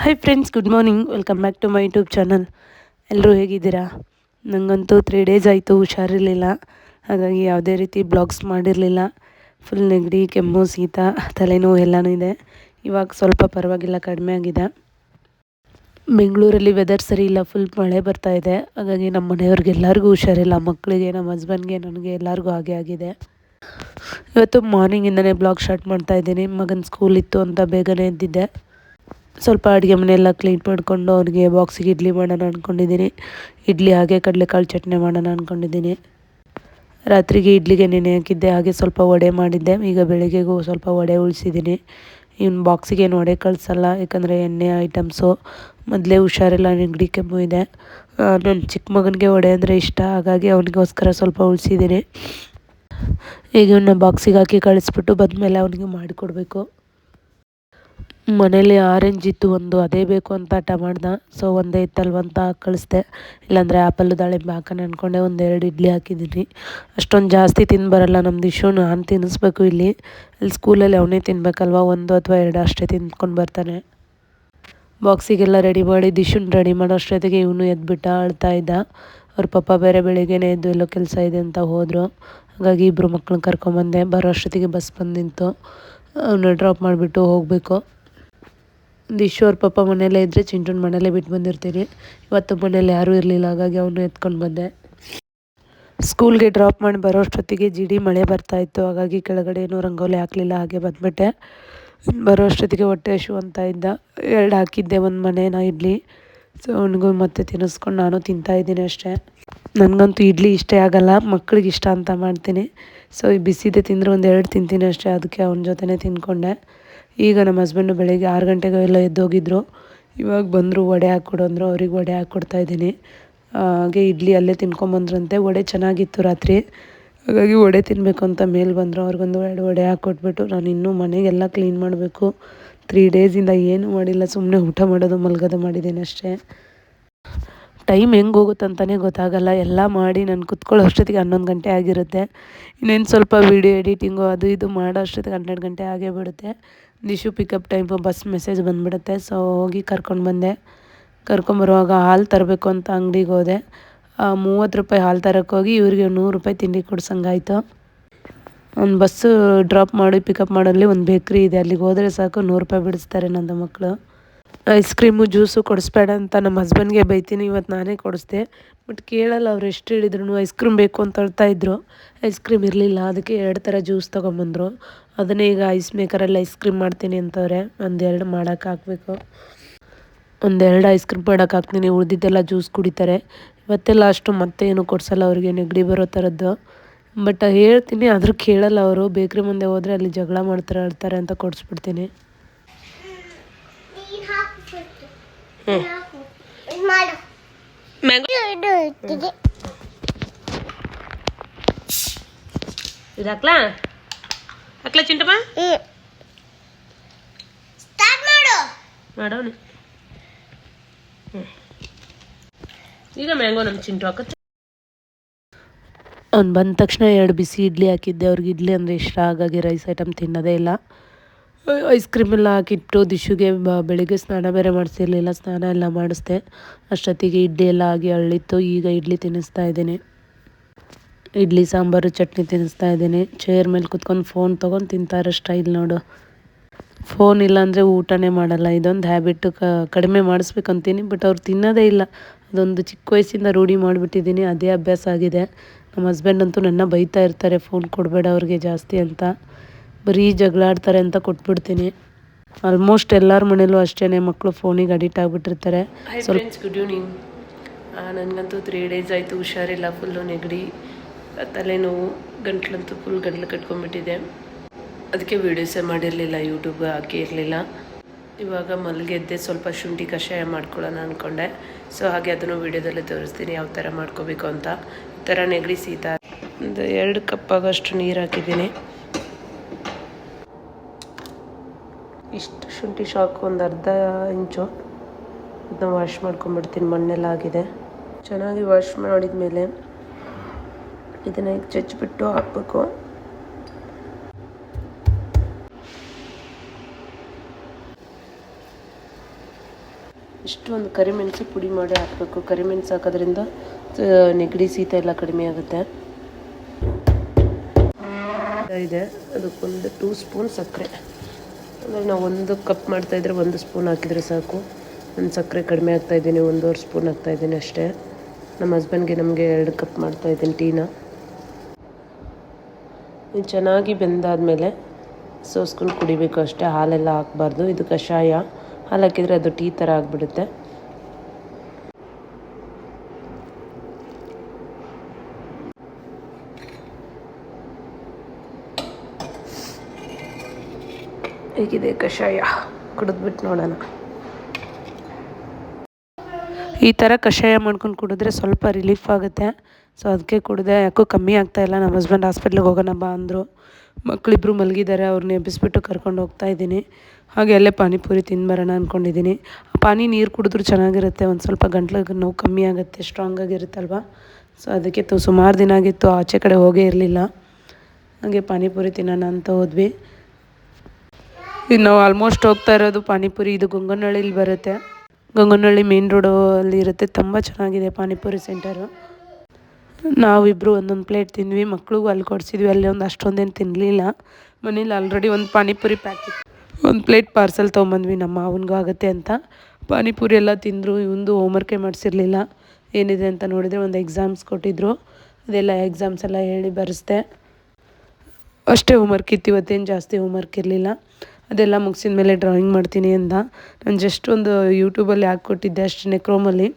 Hi friends good morning welcome back to my YouTube channel ಎಲ್ಲರೂ ಹೇಗಿದ್ದೀರಾ? ನನಗಂತೂ three days ಆಯಿತು, ಹುಷಾರಿರಲಿಲ್ಲ. ಹಾಗಾಗಿ ಯಾವುದೇ ರೀತಿ ಬ್ಲಾಗ್ಸ್ ಮಾಡಿರಲಿಲ್ಲ. ಫುಲ್ ನೆಗಡಿ, ಕೆಮ್ಮು, ಶೀತ, ತಲೆನೋವು ಎಲ್ಲನೂ ಇದೆ. ಇವಾಗ ಸ್ವಲ್ಪ ಪರವಾಗಿಲ್ಲ, ಕಡಿಮೆ ಆಗಿದೆ. ಬೆಂಗಳೂರಲ್ಲಿ ವೆದರ್ ಸರಿ ಇಲ್ಲ ಫುಲ್ ಮಳೆ ಬರ್ತಾ ಇದೆ. ಹಾಗಾಗಿ ನಮ್ಮ ಮನೆಯವ್ರಿಗೆ ಎಲ್ಲರಿಗೂ ಹುಷಾರಿಲ್ಲ, ಮಕ್ಕಳಿಗೆ, ನಮ್ಮ ಹಸ್ಬೆಂಡ್ಗೆ ನನಗೆ ಎಲ್ಲರಿಗೂ ಹಾಗೆ ಆಗಿದೆ. ಇವತ್ತು ಮಾರ್ನಿಂಗಿಂದನೇ ಬ್ಲಾಗ್ ಸ್ಟಾರ್ಟ್ ಮಾಡ್ತಾ ಇದ್ದೀನಿ. ಮಗನ ಸ್ಕೂಲ್ ಇತ್ತು ಅಂತ ಬೇಗನೆ ಎದ್ದಿದ್ದೆ. ಸ್ವಲ್ಪ ಅಡುಗೆ ಮನೆಯೆಲ್ಲ ಕ್ಲೀನ್ ಮಾಡಿಕೊಂಡು ಅವನಿಗೆ ಬಾಕ್ಸಿಗೆ ಇಡ್ಲಿ ಮಾಡೋಣ ಅಂದ್ಕೊಂಡಿದ್ದೀನಿ ಇಡ್ಲಿ ಹಾಗೆ ಕಡಲೆಕಾಳು ಚಟ್ನಿ ಮಾಡೋಣ ಅಂದ್ಕೊಂಡಿದ್ದೀನಿ ರಾತ್ರಿಗೆ ಇಡ್ಲಿಗೆ ನೆನೆ ಹಾಕಿದ್ದೆ, ಹಾಗೆ ಸ್ವಲ್ಪ ವಡೆ ಮಾಡಿದ್ದೆ. ಈಗ ಬೆಳಗ್ಗೆಗೂ ಸ್ವಲ್ಪ ವಡೆ ಉಳಿಸಿದ್ದೀನಿ. ಇವ್ನು ಬಾಕ್ಸಿಗೆ ಏನು ವಡೆ ಕಳಿಸಲ್ಲ, ಯಾಕಂದರೆ ಎಣ್ಣೆ ಐಟಮ್ಸು ಮೊದಲೇ ಹುಷಾರಿಲ್ಲ ನೆಗಡಿ ಕೆಮ್ಮು ಇದೆ. ನನ್ನ ಚಿಕ್ಕ ಮಗನಿಗೆ ವಡೆ ಅಂದರೆ ಇಷ್ಟ, ಹಾಗಾಗಿ ಅವನಿಗೋಸ್ಕರ ಸ್ವಲ್ಪ ಉಳಿಸಿದ್ದೀನಿ. ಈಗ ಇವನ್ನ ಬಾಕ್ಸಿಗೆ ಹಾಕಿ ಕಳಿಸ್ಬಿಟ್ಟು ಬಂದಮೇಲೆ ಅವನಿಗೆ ಮಾಡಿಕೊಡ್ಬೇಕು. ಮನೇಲಿ ಆರೆಂಜ್ ಇತ್ತು ಒಂದು, ಅದೇ ಬೇಕು ಅಂತ ಹಠ ಮಾಡ್ದ. ಸೊ ಒಂದೇ ಇತ್ತಲ್ವ ಅಂತ ಕಳಿಸ್ದೆ. ಇಲ್ಲಾಂದರೆ ಆ್ಯಪಲ್ಲು ದಾಳಿಂಬೆ ಹಾಕೋಣ ಅಂದ್ಕೊಂಡೆ ಒಂದೆರಡು ಇಡ್ಲಿ ಹಾಕಿದ್ದೀನಿ ಅಷ್ಟೊಂದು ಜಾಸ್ತಿ ತಿಂದು ಬರಲ್ಲ ನಮ್ದು ಇಶು ನಾನು ತಿನ್ನಿಸ್ಬೇಕು ಇಲ್ಲಿ. ಅಲ್ಲಿ ಸ್ಕೂಲಲ್ಲಿ ಅವನೇ ತಿನ್ಬೇಕಲ್ವ? ಒಂದು ಅಥವಾ ಎರಡು ಅಷ್ಟೇ ತಿಂದ್ಕೊಂಡು ಬರ್ತಾನೆ. ಬಾಕ್ಸಿಗೆಲ್ಲ ರೆಡಿ ಮಾಡಿ ದಿಶುನ್ ರೆಡಿ ಮಾಡೋ ಅಷ್ಟೊತ್ತಿಗೆ ಇವನು ಎದ್ಬಿಟ್ಟ ಅಳ್ತಾ ಇದ್ದ. ಅವ್ರ ಪಪ್ಪ ಬೇರೆ ಬೆಳಿಗ್ಗೆನೇ ಎದ್ದು ಎಲ್ಲೋ ಕೆಲಸ ಇದೆ ಅಂತ ಹೋದರು. ಹಾಗಾಗಿ ಇಬ್ಬರು ಮಕ್ಕಳನ್ನ ಕರ್ಕೊಂಬಂದೆ. ಬರೋ ಅಷ್ಟೊತ್ತಿಗೆ ಬಸ್ ಬಂದಿತ್ತು. ಅವನ್ನ ಡ್ರಾಪ್ ಮಾಡಿಬಿಟ್ಟು ಹೋಗಬೇಕು. ದಿಶು ಅವ್ರ ಪಾಪ ಮನೆಯಲ್ಲೇ ಇದ್ದರೆ ಚಿಂಟುನ ಮನೆಯಲ್ಲೇ ಬಿಟ್ಟು ಬಂದಿರ್ತೀನಿ. ಇವತ್ತು ಮನೇಲಿ ಯಾರೂ ಇರಲಿಲ್ಲ, ಹಾಗಾಗಿ ಅವನು ಎತ್ಕೊಂಡು ಬಂದೆ. ಸ್ಕೂಲ್ಗೆ ಡ್ರಾಪ್ ಮಾಡಿ ಬರೋ ಅಷ್ಟೊತ್ತಿಗೆ ಜಿಡಿ ಮಳೆ ಬರ್ತಾಯಿತ್ತು ಹಾಗಾಗಿ ಕೆಳಗಡೆ ಏನೂ ರಂಗೋಲಿ ಹಾಕಲಿಲ್ಲ, ಹಾಗೆ ಬಂದುಬಿಟ್ಟೆ. ಬರೋ ಅಷ್ಟೊತ್ತಿಗೆ ಹೊಟ್ಟೆ ಹಶು ಅಂತ ಇದ್ದ. ಎರಡು ಹಾಕಿದ್ದೆ, ಒಂದು ಮನೇನ ಇಡ್ಲಿ. ಸೊ ಅವನಿಗೂ ಮತ್ತೆ ತಿನ್ನಿಸ್ಕೊಂಡು ನಾನು ತಿಂತಾಯಿದ್ದೀನಿ ಅಷ್ಟೇ. ನನಗಂತೂ ಇಡ್ಲಿ ಇಷ್ಟೇ ಆಗಲ್ಲ, ಮಕ್ಳಿಗೆ ಇಷ್ಟ ಅಂತ ಮಾಡ್ತೀನಿ. ಸೊ ಈ ಬಿಸಿದೆ ತಿಂದರೆ ಒಂದು ಎರಡು ತಿಂತೀನಿ ಅಷ್ಟೇ, ಅದಕ್ಕೆ ಅವನ ಜೊತೆನೇ ತಿಂದ್ಕೊಂಡೆ. ಈಗ ನಮ್ಮ ಹಸ್ಬೆಂಡು ಬೆಳಗ್ಗೆ ಆರು ಗಂಟೆಗೆ ಎಲ್ಲ ಎದ್ದೋಗಿದ್ರು. ಇವಾಗ ಬಂದರು ವಡೆ ಹಾಕ್ಕೊಡು ಅಂದರು. ಅವ್ರಿಗೆ ವಡೆ ಹಾಕ್ಕೊಡ್ತಾಯಿದ್ದೀನಿ ಹಾಗೆ ಇಡ್ಲಿ ಅಲ್ಲೇ ತಿನ್ಕೊಂಬಂದ್ರಂತೆ ವಡೆ ಚೆನ್ನಾಗಿತ್ತು ರಾತ್ರಿ. ಹಾಗಾಗಿ ವಡೆ ತಿನ್ನಬೇಕು ಅಂತ ಮೇಲೆ ಬಂದರು. ಅವ್ರಿಗೊಂದು ಎರಡು ವಡೆ ಹಾಕ್ಕೊಟ್ಬಿಟ್ಟು ನಾನು ಇನ್ನೂ ಮನೆಗೆಲ್ಲ ಕ್ಲೀನ್ ಮಾಡಬೇಕು. ತ್ರೀ ಡೇಸಿಂದ ಏನೂ ಮಾಡಿಲ್ಲ. ಸುಮ್ಮನೆ ಊಟ ಮಾಡೋದು, ಮಲ್ಗೋದು ಮಾಡಿದ್ದೀನಿ ಅಷ್ಟೇ. ಟೈಮ್ ಹೆಂಗೆ ಹೋಗುತ್ತೆ ಅಂತಲೇ ಗೊತ್ತಾಗಲ್ಲ. ಎಲ್ಲ ಮಾಡಿ ನಾನು ಕುತ್ಕೊಳ್ಳೋ ಅಷ್ಟೊತ್ತಿಗೆ ಹನ್ನೊಂದು ಗಂಟೆ ಆಗಿರುತ್ತೆ. ಇನ್ನೇನು ಸ್ವಲ್ಪ ವೀಡಿಯೋ ಎಡಿಟಿಂಗು ಅದು ಇದು ಮಾಡೋ ಅಷ್ಟೊತ್ತಿಗೆ ಹನ್ನೆರಡು ಗಂಟೆ ಆಗೇ ಬಿಡುತ್ತೆ. Dishu pickup time bus message ಬಂದುಬಿಡುತ್ತೆ. ಸೊ ಹೋಗಿ ಕರ್ಕೊಂಡು ಬಂದೆ. ಕರ್ಕೊಂಬರುವಾಗ ಹಾಲು ತರಬೇಕು ಅಂತ ಅಂಗಡಿಗೆ ಹೋದೆ. ಮೂವತ್ತು ರೂಪಾಯಿ ಹಾಲು ತರೋಕ್ಕೋಗಿ ಇವ್ರಿಗೆ ನೂರು ರೂಪಾಯಿ ತಿಂಡಿ ಕೊಡ್ಸಂಗಾಯಿತು. ಒಂದು ಬಸ್ಸು ಡ್ರಾಪ್ ಮಾಡಿ ಪಿಕಪ್ ಮಾಡಲ್ಲಿ ಒಂದು ಬೇಕ್ರಿ ಇದೆ. ಅಲ್ಲಿಗೆ ಹೋದರೆ ಸಾಕು, ನೂರು ರೂಪಾಯಿ ಬಿಡಿಸ್ತಾರೆ ನಂದು ಮಕ್ಕಳು ಐಸ್ ಕ್ರೀಮು ಜ್ಯೂಸು ಕೊಡಿಸ್ಬೇಡ ಅಂತ ನಮ್ಮ ಹಸ್ಬೆಂಡ್ಗೆ ಬೈತೀನಿ. ಇವತ್ತು ನಾನೇ ಕೊಡಿಸ್ದೆ. ಬಟ್ ಕೇಳಲ್ಲ ಅವ್ರು ಎಷ್ಟು ಹೇಳಿದ್ರು ಐಸ್ ಕ್ರೀಮ್ ಬೇಕು ಅಂತ ಹೇಳ್ತಾ ಇದ್ರು. ಐಸ್ ಕ್ರೀಮ್ ಇರಲಿಲ್ಲ. ಅದಕ್ಕೆ ಎರಡು ಥರ ಜ್ಯೂಸ್ ತೊಗೊಂಬಂದರು. ಅದನ್ನೇ ಈಗ ಐಸ್ ಮೇಕರಲ್ಲಿ ಐಸ್ ಕ್ರೀಮ್ ಮಾಡ್ತೀನಿ ಅಂತವ್ರೆ ಒಂದೆರಡು ಮಾಡೋಕೆ ಹಾಕಬೇಕು. ಒಂದೆರಡು ಐಸ್ ಕ್ರೀಮ್ ಮಾಡೋಕೆ ಹಾಕ್ತೀನಿ ಉಳಿದಿದ್ದೆಲ್ಲ ಜ್ಯೂಸ್ ಕುಡಿತಾರೆ. ಇವತ್ತೆಲ್ಲ ಅಷ್ಟು ಮತ್ತೆ ಏನು ಕೊಡ್ಸಲ್ಲ ಅವ್ರಿಗೆ ನೆಗಡಿ ಬರೋ ಥರದ್ದು ಬಟ್ ಹೇಳ್ತೀನಿ ಆದರೂ ಕೇಳಲ್ಲ ಅವರು. ಬೇಕ್ರಿ ಮುಂದೆ ಹೋದರೆ ಅಲ್ಲಿ ಜಗಳ ಮಾಡ್ತಾರೆ ಆಡ್ತಾರೆ ಅಂತ ಕೊಡಿಸ್ಬಿಡ್ತೀನಿ. ಹಾಕ್ಲಾ ಚಿಂಟಮ್ಮ? ಮಾಡೋಣ. ಈಗ ಮ್ಯಾಂಗೋ ನಮ್ಮ ಚಿಂಟು ಹಾಕತ್ತೆ. ಅವ್ನು ಬಂದ ತಕ್ಷಣ ಎರಡು ಬಿಸಿ ಇಡ್ಲಿ ಹಾಕಿದ್ದೆ. ಅವ್ರಿಗೆ ಇಡ್ಲಿ ಅಂದರೆ ಇಷ್ಟ. ಹಾಗಾಗಿ ರೈಸ್ ಐಟಮ್ ತಿನ್ನೋದೇ ಇಲ್ಲ. ಐಸ್ ಕ್ರೀಮ್ ಎಲ್ಲ ಹಾಕಿಟ್ಟು ದಿಶುಗೆ ಬೆಳಿಗ್ಗೆ ಸ್ನಾನ ಬೇರೆ ಮಾಡಿಸಿರಲಿಲ್ಲ. ಸ್ನಾನ ಎಲ್ಲ ಮಾಡಿಸ್ದೆ. ಅಷ್ಟೊತ್ತಿಗೆ ಇಡ್ಲಿ ಎಲ್ಲ ಆಗಿ ಅಳ್ಳಿತ್ತು. ಈಗ ಇಡ್ಲಿ ತಿನ್ನಿಸ್ತಾ ಇದ್ದೀನಿ. ಇಡ್ಲಿ, ಸಾಂಬಾರು, ಚಟ್ನಿ ತಿನ್ನಿಸ್ತಾ ಇದ್ದೀನಿ. ಚೇರ್ ಮೇಲೆ ಕುತ್ಕೊಂಡು ಫೋನ್ ತೊಗೊಂಡು ತಿಂತಾರೆ ಸ್ಟೈಲ್ ನೋಡು. ಫೋನ್ ಇಲ್ಲಾಂದರೆ ಊಟನೇ ಮಾಡಲ್ಲ. ಇದೊಂದು ಹ್ಯಾಬಿಟ್ಟು ಕಡಿಮೆ ಮಾಡಿಸ್ಬೇಕಂತೀನಿ ಬಟ್ ಅವ್ರು ತಿನ್ನೋದೇ ಇಲ್ಲ. ಅದೊಂದು ಚಿಕ್ಕ ವಯಸ್ಸಿಂದ ರೂಢಿ ಮಾಡಿಬಿಟ್ಟಿದ್ದೀನಿ. ಅದೇ ಅಭ್ಯಾಸ ಆಗಿದೆ. ನಮ್ಮ ಹಸ್ಬೆಂಡ್ ಅಂತೂ ನನ್ನ ಬೈತಾ ಇರ್ತಾರೆ ಫೋನ್ ಕೊಡಬೇಡ ಅವ್ರಿಗೆ ಜಾಸ್ತಿ ಅಂತ. ಬರೀ ಜಗಳ ಆಡ್ತಾರೆ ಅಂತ ಕೊಟ್ಬಿಡ್ತೀನಿ. ಆಲ್ಮೋಸ್ಟ್ ಎಲ್ಲರ ಮನೇಲೂ ಅಷ್ಟೇ ಮಕ್ಕಳು ಫೋನಿಗೆ ಅಡಿಕ್ಟ್ ಆಗಿಬಿಟ್ಟಿರ್ತಾರೆ. ಗುಡ್ ಈವ್ನಿಂಗ್ ನನಗಂತೂ ತ್ರೀ ಡೇಸ್ ಆಯಿತು, ಹುಷಾರಿಲ್ಲ ಫುಲ್ಲು ನೆಗಡಿ. ತಲೆನೋವು, ಗಂಟ್ಲಂತೂ ಫುಲ್ ಗಂಟ್ಲು ಕಟ್ಕೊಂಡ್ಬಿಟ್ಟಿದೆ. ಅದಕ್ಕೆ ವೀಡಿಯೋಸೇ ಮಾಡಿರಲಿಲ್ಲ ಯೂಟ್ಯೂಬ್ ಹಾಕಿರಲಿಲ್ಲ ಇವಾಗ ಮಲಗೆದ್ದೆ, ಸ್ವಲ್ಪ ಶುಂಠಿ ಕಷಾಯ ಮಾಡ್ಕೊಳ್ಳೋಣ ಅಂದ್ಕೊಂಡೆ ಸೊ ಹಾಗೆ ಅದನ್ನು ವೀಡಿಯೋದಲ್ಲಿ ತೋರಿಸ್ತೀನಿ, ಯಾವ ಥರ ಮಾಡ್ಕೋಬೇಕು ಅಂತ. ಈ ಥರ ನೆಗಡಿ ಶೀತ ಒಂದು ಎರಡು ಕಪ್ಪಾಗಷ್ಟು ನೀರು ಹಾಕಿದ್ದೀನಿ. ಇಷ್ಟು ಶುಂಠಿ ಶಾಕು ಒಂದು ಅರ್ಧ ಇಂಚು. ಅದನ್ನ ವಾಶ್ ಮಾಡ್ಕೊಂಬಿಡ್ತೀನಿ ಮಣ್ಣೆಲ್ಲ ಆಗಿದೆ. ಚೆನ್ನಾಗಿ ವಾಶ್ ಮಾಡಿದ ಮೇಲೆ ಇದನ್ನು ಚಚ್ಚಿಬಿಟ್ಟು ಹಾಕಬೇಕು. ಇಷ್ಟು ಒಂದು ಕರಿಮೆಣಸು ಪುಡಿ ಮಾಡಿ ಹಾಕಬೇಕು. ಕರಿಮೆಣಸು ಹಾಕೋದ್ರಿಂದ ನೆಗಡಿ, ಶೀತ ಎಲ್ಲ ಕಡಿಮೆ ಆಗುತ್ತೆ. ಇದೆ ಅದಕ್ಕೊಂದು ಟೂ ಸ್ಪೂನ್ ಸಕ್ಕರೆ. ಅಂದರೆ ನಾವು ಒಂದು ಕಪ್ ಮಾಡ್ತಾಯಿದ್ರೆ ಒಂದು ಸ್ಪೂನ್ ಹಾಕಿದರೆ ಸಾಕು. ಒಂದು ಸಕ್ಕರೆ ಕಡಿಮೆ ಆಗ್ತಾಯಿದ್ದೀನಿ ಒಂದೂವರೆ ಸ್ಪೂನ್ ಹಾಕ್ತಾಯಿದ್ದೀನಿ ಅಷ್ಟೇ. ನಮ್ಮ ಹಸ್ಬೆಂಡ್ಗೆ ನಮಗೆ ಎರಡು ಕಪ್ ಮಾಡ್ತಾಯಿದ್ದೀನಿ ಟೀನ. ಚೆನ್ನಾಗಿ ಬೆಂದಾದಮೇಲೆ ಸೋಸ್ಕೊಂಡು ಕುಡಿಬೇಕು ಅಷ್ಟೇ. ಹಾಲೆಲ್ಲ ಹಾಕಬಾರ್ದು. ಇದು ಕಷಾಯ. ಹಾಲು ಹಾಕಿದರೆ ಅದು ಟೀ ಥರ ಆಗಿಬಿಡುತ್ತೆ. ಹೇಗಿದೆ ಕಷಾಯ? ಕುಡಿದ್ಬಿಟ್ಟು ನೋಡೋಣ. ಈ ಥರ ಕಷಾಯ ಮಾಡ್ಕೊಂಡು ಕುಡಿದ್ರೆ ಸ್ವಲ್ಪ ರಿಲೀಫ್ ಆಗುತ್ತೆ. ಸೊ ಅದಕ್ಕೆ ಕುಡಿದೆ ಯಾಕೋ ಕಮ್ಮಿ ಆಗ್ತಾ ಇಲ್ಲ. ನಮ್ಮ ಹಸ್ಬೆಂಡ್ ಹಾಸ್ಪಿಟ್ಲಿಗೆ ಹೋಗೋಣ ಬಾ ಅಂದರು. ಮಕ್ಕಳಿಬ್ರು ಮಲಗಿದ್ದಾರೆ. ಅವ್ರನ್ನ ಎಬ್ಬಿಸ್ಬಿಟ್ಟು ಕರ್ಕೊಂಡು ಹೋಗ್ತಾ ಇದ್ದೀನಿ. ಹಾಗೆ ಅಲ್ಲೇ ಪಾನಿಪುರಿ ತಿಂದ್ಬರೋಣ ಅಂದ್ಕೊಂಡಿದ್ದೀನಿ ಪಾನಿ ನೀರು ಕುಡಿದ್ರೂ ಚೆನ್ನಾಗಿರುತ್ತೆ. ಒಂದು ಸ್ವಲ್ಪ ಗಂಟ್ಲಿಗೆ ನೋವು ಕಮ್ಮಿ ಆಗುತ್ತೆ. ಸ್ಟ್ರಾಂಗ್ ಆಗಿರುತ್ತಲ್ವ? ಸೊ ಅದಕ್ಕೆ ತು ಸುಮಾರು ದಿನ ಆಗಿತ್ತು. ಆಚೆ ಕಡೆ ಹೋಗೇ ಇರಲಿಲ್ಲ. ಹಾಗೆ ಪಾನಿಪುರಿ ತಿನ್ನೋಣ ಅಂತ ಹೋದ್ವಿ. ಇದು ನಾವು ಆಲ್ಮೋಸ್ಟ್ ಹೋಗ್ತಾ ಇರೋದು ಪಾನಿಪುರಿ. ಇದು ಗಂಗನಹಳ್ಳಿಲಿ ಬರುತ್ತೆ. ಗಂಗನಹಳ್ಳಿ ಮೇನ್ ರೋಡಲ್ಲಿ ಇರುತ್ತೆ. ತುಂಬ ಚೆನ್ನಾಗಿದೆ ಪಾನಿಪುರಿ ಸೆಂಟರು ನಾವಿಬ್ಬರು ಒಂದೊಂದು ಪ್ಲೇಟ್ ತಿಂದ್ವಿ, ಮಕ್ಳಿಗೂ ಅಲ್ಲಿ ಕೊಡಿಸಿದ್ವಿ, ಅಲ್ಲಿ ಒಂದು ಅಷ್ಟೊಂದೇನು ತಿನ್ನಲಿಲ್ಲ ಮನೇಲಿ ಆಲ್ರೆಡಿ ಒಂದು ಪಾನಿಪುರಿ ಪ್ಯಾಕೆಟ್ ಒಂದು ಪ್ಲೇಟ್ ಪಾರ್ಸೆಲ್ ತೊಗೊಂಬಂದ್ವಿ, ನಮ್ಮ ಮಾವನಿಗೂ ಆಗುತ್ತೆ ಅಂತ. ಪಾನಿಪುರಿ ಎಲ್ಲ ತಿಂದರು, ಇವಂದು ಹೋಮ್ವರ್ಕೇ ಮಾಡಿಸಿರ್ಲಿಲ್ಲ. ಏನಿದೆ ಅಂತ ನೋಡಿದರೆ ಒಂದು ಎಕ್ಸಾಮ್ಸ್ ಕೊಟ್ಟಿದ್ದರು ಅದೆಲ್ಲ ಎಕ್ಸಾಮ್ಸ್ ಎಲ್ಲ ಹೇಳಿ ಬರೆಸ್ದೆ. ಅಷ್ಟೇ ಹೋಮ್ವರ್ಕ್ ಇತ್ತು, ಇವತ್ತೇನು ಜಾಸ್ತಿ ಹೋಮ್ವರ್ಕ್ ಇರಲಿಲ್ಲ. ಅದೆಲ್ಲ ಮುಗಿಸಿದ ಮೇಲೆ ಡ್ರಾಯಿಂಗ್ ಮಾಡ್ತೀನಿ ಅಂತ. ನಾನು ಜಸ್ಟ್ ಒಂದು ಯೂಟ್ಯೂಬಲ್ಲಿ ಹಾಕ್ಕೊಟ್ಟಿದ್ದೆ ಅಷ್ಟೇ ಕ್ರೋಮಲ್ಲಿ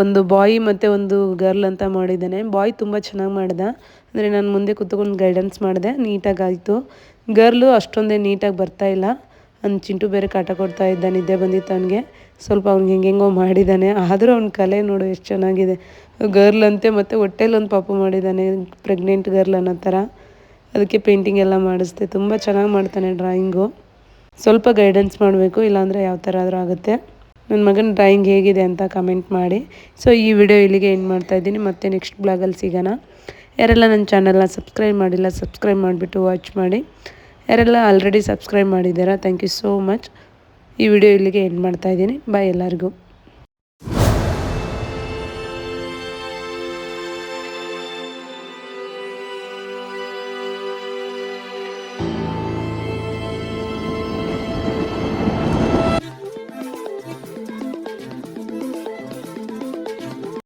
ಒಂದು ಬಾಯ್ ಮತ್ತು ಒಂದು ಗರ್ಲ್ ಅಂತ ಮಾಡಿದ್ದಾನೆ. ಬಾಯ್ ತುಂಬ ಚೆನ್ನಾಗಿ ಮಾಡಿದೆ. ಅಂದರೆ ನಾನು ಮುಂದೆ ಕೂತ್ಕೊಂಡು ಗೈಡೆನ್ಸ್ ಮಾಡಿದೆ. ನೀಟಾಗಿ ಆಯಿತು ಗರ್ಲು ಅಷ್ಟೊಂದೇ ನೀಟಾಗಿ ಬರ್ತಾ ಇಲ್ಲ. ಅವ್ನು ಚಿಂಟು ಬೇರೆ ಕಾಟ ಕೊಡ್ತಾ ಇದ್ದ, ನಿದ್ದೆ ಬಂದಿತ್ತು ಅವನಿಗೆ. ಸ್ವಲ್ಪ ಅವ್ನಿಗೆ ಹೆಂಗೆಂಗೋ ಮಾಡಿದ್ದಾನೆ. ಆದರೂ ಅವ್ನ ಕಲೆ ನೋಡು ಎಷ್ಟು ಚೆನ್ನಾಗಿದೆ. ಗರ್ಲ್ ಅಂತೆ ಮತ್ತು ಹೊಟ್ಟೆಲಿ ಒಂದು ಪಾಪು ಮಾಡಿದ್ದಾನೆ ಪ್ರೆಗ್ನೆಂಟ್ ಗರ್ಲ್ ಅನ್ನೋ ಥರ. ಅದಕ್ಕೆ ಪೇಂಟಿಂಗ್ ಎಲ್ಲ ಮಾಡಿಸ್ದೆ. ತುಂಬ ಚೆನ್ನಾಗಿ ಮಾಡ್ತಾನೆ ಡ್ರಾಯಿಂಗು ಸ್ವಲ್ಪ ಗೈಡೆನ್ಸ್ ಮಾಡಬೇಕು, ಇಲ್ಲಾಂದರೆ ಯಾವ ಥರ ಆದರೂ ಆಗುತ್ತೆ. ನನ್ನ ಮಗನ ಡ್ರಾಯಿಂಗ್ ಹೇಗಿದೆ ಅಂತ ಕಮೆಂಟ್ ಮಾಡಿ. ಸೊ ಈ ವಿಡಿಯೋ ಇಲ್ಲಿಗೆ ಎಂಡ್ ಮಾಡ್ತಾ ಇದ್ದೀನಿ. ಮತ್ತೆ ನೆಕ್ಸ್ಟ್ ಬ್ಲಾಗಲ್ಲಿ ಸಿಗೋಣ. ಯಾರೆಲ್ಲ ನನ್ನ ಚಾನಲ್ನ ಸಬ್ಸ್ಕ್ರೈಬ್ ಮಾಡಿಲ್ಲ ಸಬ್ಸ್ಕ್ರೈಬ್ ಮಾಡಿಬಿಟ್ಟು ವಾಚ್ ಮಾಡಿ. ಯಾರೆಲ್ಲ ಆಲ್ರೆಡಿ ಸಬ್ಸ್ಕ್ರೈಬ್ ಮಾಡಿದ್ದೀರಾ ಥ್ಯಾಂಕ್ ಯು ಸೋ ಮಚ್ ಈ ವಿಡಿಯೋ ಇಲ್ಲಿಗೆ ಎಂಡ್ ಮಾಡ್ತಾ ಇದ್ದೀನಿ. ಬಾಯ್ ಎಲ್ಲರಿಗೂ.